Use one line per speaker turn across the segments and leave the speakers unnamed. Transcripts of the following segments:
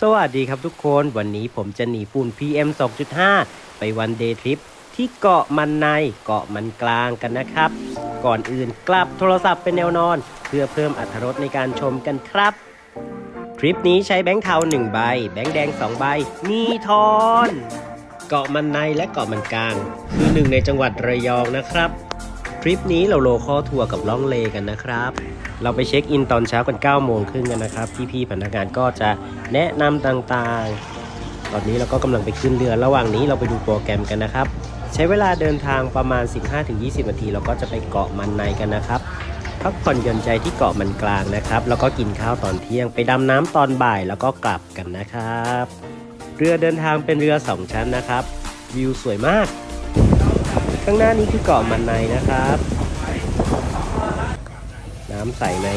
สวัสดีครับทุกคนวันนี้ผมจะหนีฝุ่น PM 2.5 ไปวันเดย์ทริปที่เกาะมันในเกาะมันกลางกันนะครับ ก่อนอื่นกลับโทรศัพท์เป็นแนวนอน เพื่อเพิ่มอรรถรสในการชมกันครับ ทริปนี้ใช้แบงค์เทา1ใบ แบงค์แดง 2 ใบ มีทอน เกาะมันในและเกาะมันกลาง คือหนึ่งในจังหวัดระยองนะครับ ทริปนี้เราโลคอทัวร์กับล่องเลกันนะครับ เราไปเช็คอินตอนเช้ากัน9โมงครึ่งกันนะครับ พี่ๆพนักงานก็จะแนะนำต่างๆ ตอนนี้เราก็กำลังไปขึ้นเรือระหว่างนี้เราไปดูโปรแกรมกันนะครับ ใช้เวลาเดินทางประมาณ 15-20 นาที เราก็จะไปเกาะมันในกันนะครับพักผ่อนหย่อนใจที่เกาะมันกลางนะครับ แล้วก็กินข้าวตอนเที่ยงไปดำน้ำตอนบ่ายแล้วก็กลับกันนะครับ เรือเดินทางเป็นเรือสองชั้นนะครับ วิวสวยมาก ข้างหน้านี้คือเกาะมันในนะครับ น้ำใสไหม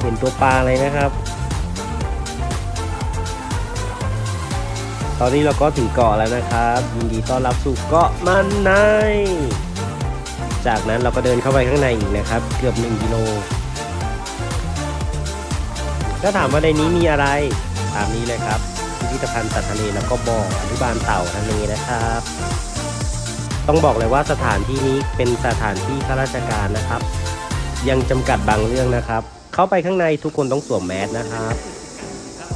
เห็นตัวปลาเลยนะครับ ตอนนี้เราก็ถึงเกาะแล้วนะครับยินดีต้อนรับสู่เกาะมันใน จากนั้นเราก็เดินเข้าไปข้างในอีกนะครับ เกือบ 1 กิโลถ้าถามว่าในนี้มีอะไร ตามนี้เลยครับ พิพิธภัณฑ์สัตว์ทะเลแล้วก็บ่ออนุบาลเต่าทะเลนะครับ ต้องบอกเลยว่าสถานที่นี้เป็นสถานที่ข้าราชการนะครับ ยังจำกัดบางเรื่องนะครับ เข้าไปข้างในทุกคนต้องสวมแมสนะครับ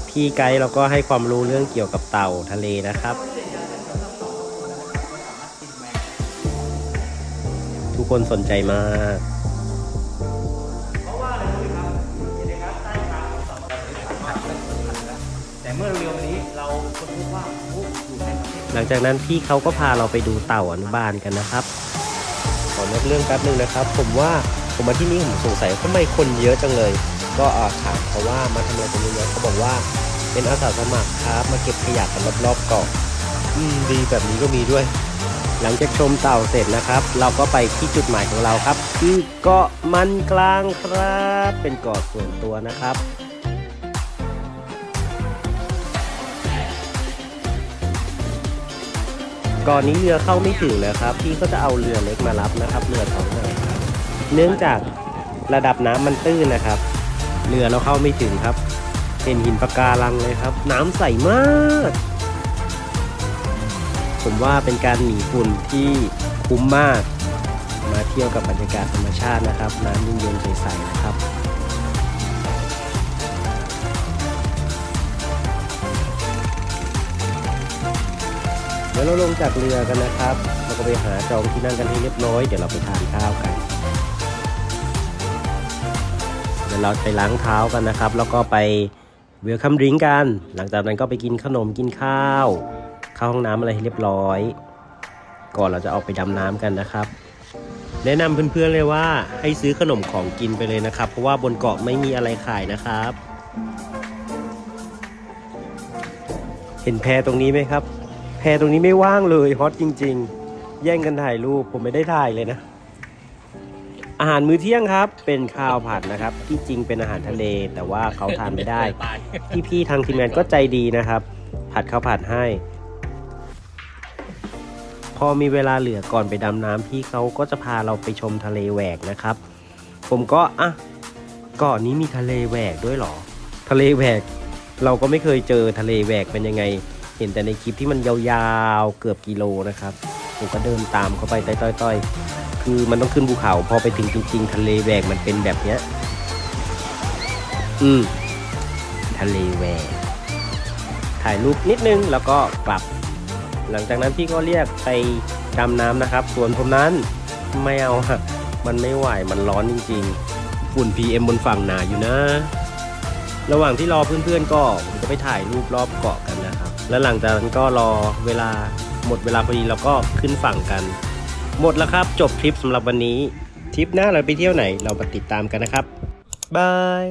พี่ไกด์เราก็ให้ความรู้เรื่องเกี่ยวกับเต่าทะเลนะครับ ทุกคนสนใจมาก หลังจากนั้นพี่เขาก็พาเราไปดูเต่าอนุบาลกันนะครับ ขอนกเรื่องแป๊บหนึ่งนะครับ ผมว่าผมมาที่นี่ผมสงสัยทำไมคนเยอะจังเลย ก็อาถามเขาว่ามาทำอะไรกันเยอะๆเขาบอกว่าเป็นอาสาสมัครครับ มาเก็บขยะกันรอบๆเกาะอืมดีแบบนี้ก็มีด้วย หลังจากชมเต่าเสร็จนะครับ เราก็ไปที่จุดหมายของเราครับ คือเกาะมันกลางครับ เป็นเกาะส่วนตัวนะครับ ก่อนนี้เรือเข้าไม่ถึงเลยครับ พี่ก็จะเอาเรือเล็กมารับนะครับ เรือท้องนาครับเนื่องจากระดับน้ำมันตื้นนะครับ เรือเราเข้าไม่ถึงครับเป็นหินปะการังเลยครับ น้ำใสมาก ผมว่าเป็นการหนีฝุ่นที่คุ้มมาก มาเที่ยวกับบรรยากาศธรรมชาตินะครับ น้ำเย็นๆใสๆนะครับ เดี๋ยวเราลงจากเรือกันนะครับ เราก็ไปหาจองที่นั่งกันให้เรียบร้อย เดี๋ยวเราไปทานข้าวกัน เดี๋ยวเราไปล้างเท้ากันนะครับ แล้วก็ไปเวลคัมดริงกัน หลังจากนั้นก็ไปกินขนมกินข้าว เข้าห้องน้ำอะไรให้เรียบร้อย ก่อนเราจะออกไปดำน้ำกันนะครับแนะนำเพื่อนๆเลยว่าให้ซื้อขนมของกินไปเลยนะครับ เพราะว่าบนเกาะไม่มีอะไรขายนะครับ เห็นแพตรงนี้ไหมครับ พตรงนี้ไม่ว่างเลยฮอตจริง ๆ แย่งกันถ่ายรูปผมไม่ได้ถ่ายเลยนะ อาหารมื้อเที่ยงครับ เป็นข้าวผัดนะครับ ที่จริงเป็นอาหารทะเล แต่ว่าเขาทานไม่ได้ พี่ๆทางทีมงานก็ใจดีนะครับ ผัดข้าวผัดให้ พอมีเวลาเหลือก่อนไปดำน้ำพี่เขาก็จะพาเราไปชมทะเลแหวกนะครับ ผมก็อะกาะนี้มีทะเลแหวกด้วยหรอ ทะเลแหวก เราก็ไม่เคยเจอทะเลแหวกเป็นยังไง เห็นแต่ในคลิปที่มันยาวๆเกือบกิโลนะครับผมก็เดินตามเขาไปต้อยๆคือมันต้องขึ้นภูเขาพอไปถึงจริง ๆ ทะเลแหวกมันเป็นแบบเนี้ย อืมทะเลแหวกถ่ายรูปนิดนึงแล้วก็กลับ หลังจากนั้นพี่ก็เรียกไปดำน้ำนะครับ ส่วนผมนั้นไม่เอาอะมันไม่ไหวมันร้อนจริงๆ ฝุ่น PM บนฝั่งหนาอยู่นะ ระหว่างที่รอเพื่อนๆก็ผมก็ไปถ่ายรูปรอบเกาะกัน แล้วหลังจากนั้นก็รอเวลาหมดเวลาพอดีเราก็ขึ้นฝั่งกัน หมดแล้วครับจบทริปสำหรับวันนี้ทริปหน้าเราไปเที่ยวไหนเรามาติดตามกันนะครับบาย